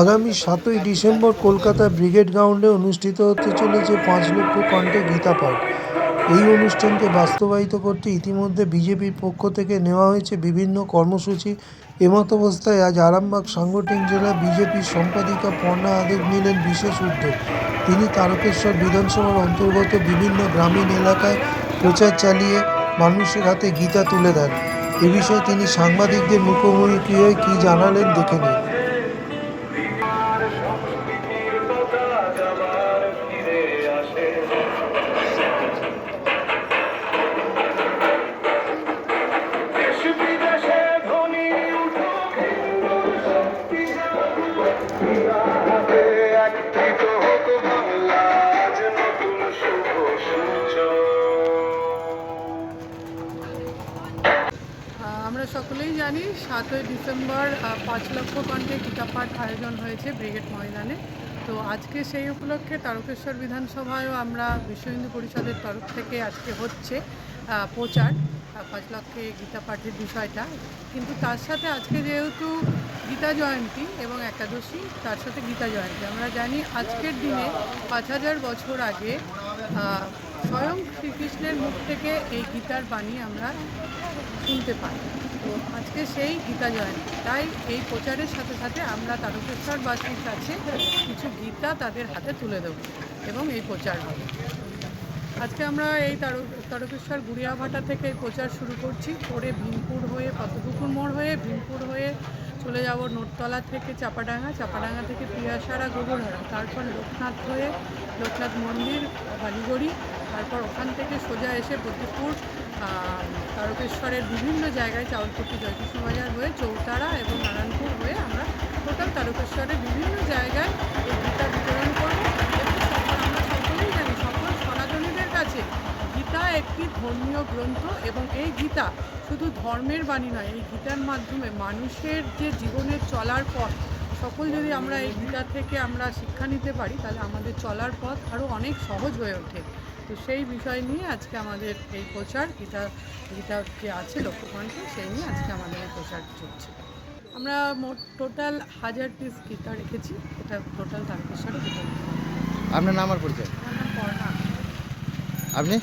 আগামী সাতই December Kolkata brigade গ্রাউন্ডে অনুষ্ঠিত হতে চলেছে পাঁচ লক্ষ কণ্ঠে গীতা পাঠ। এই অনুষ্ঠানকে বাস্তবায়িত করতে ইতিমধ্যে বিজেপির পক্ষ থেকে নেওয়া হয়েছে বিভিন্ন কর্মসূচি। এমত অবস্থায় আজ আরামবাগ সাংগঠনিক জেলা বিজেপির সম্পাদিকা পর্ণা আদেব নিলেন বিশেষ উদ্যোগ। তিনি তারকেশ্বর বিধানসভার অন্তর্গত বিভিন্ন গ্রামীণ এলাকায় প্রচার চালিয়ে মানুষের হাতে গীতা তুলে দেন। এ বিষয়ে তিনি সাংবাদিকদের মুখোমুখি হয়ে কী জানালেন দেখে নিন। আমরা সকলেই জানি সাতই ডিসেম্বর পাঁচ লক্ষ কণ্ঠে গীতাপাঠ আয়োজন হয়েছে ব্রিগেড ময়দানে। তো আজকে সেই উপলক্ষে তারকেশ্বর বিধানসভায়ও আমরা বিশ্ব হিন্দু পরিষদের তরফ থেকে আজকে হচ্ছে প্রচার পাঁচ লক্ষে গীতা পাঠের বিষয়টা। কিন্তু তার সাথে আজকে যেহেতু গীতা জয়ন্তী এবং একাদশী, তার সাথে গীতা জয়ন্তী। আমরা জানি আজকের দিনে পাঁচ হাজার বছর আগে স্বয়ং শ্রীকৃষ্ণের মুখ থেকে এই গীতার বাণী আমরা শুনতে পাই। তো আজকে সেই গীতা জয়ন্তী। তাই এই প্রচারের সাথে সাথে আমরা তারকেশ্বরবাসীর কাছে কিছু গীতা তাদের হাতে তুলে দেবো এবং এই প্রচার হবে। আজকে আমরা এই তারক, তারকেশ্বর গুড়িয়াভাটা থেকে প্রচার শুরু করছি। করে ভীমপুর হয়ে, পদ্মপুকুর মোড় হয়ে, ভীমপুর হয়ে চলে যাব নোটতলা থেকে চাপাডাঙ্গা চাপাডাঙ্গা থেকে পিয়াসারা গোবরহারা তারপর লোকনাথ হয়ে লোকনাথ মন্দির, বালিগড়ি তারপর ওখান থেকে সোজা এসে প্রদীপপুর আহ, তারকেশ্বরের বিভিন্ন জায়গায় চাউলপট্টি জয়কৃষ্ণ বাজার হয়ে চৌতারা এবং নারায়ণপুর হয়ে আমরা টোটাল তারকেশ্বরের বিভিন্ন জায়গায় এই গীতা বিতরণ করব। আমরা সকলেই জানি সকল সনাতনীদের কাছে গীতা একটি ধর্মীয় গ্রন্থ এবং এই গীতা শুধু ধর্মের বাণী নয় এই গীতার মাধ্যমে মানুষের যে জীবনের চলার পথ সকল যদি আমরা এই গীতা থেকে আমরা শিক্ষা নিতে পারি তাহলে আমাদের চলার পথ আরও অনেক সহজ হয়ে ওঠে। তো সেই বিষয় নিয়ে আজকে আমাদের এই প্রচার গীতা গীতা যে আছে লক্ষ্যকণ্ঠে সেই নিয়ে আজকে আমাদের এই প্রচার চলছে। আমরা মোট টোটাল হাজার পিস গীতা রেখেছি। এটা টোটাল তারকেশ্বরে আপনার নাম আর পরিচয়? আমার নাম পর্ণা। আপনি?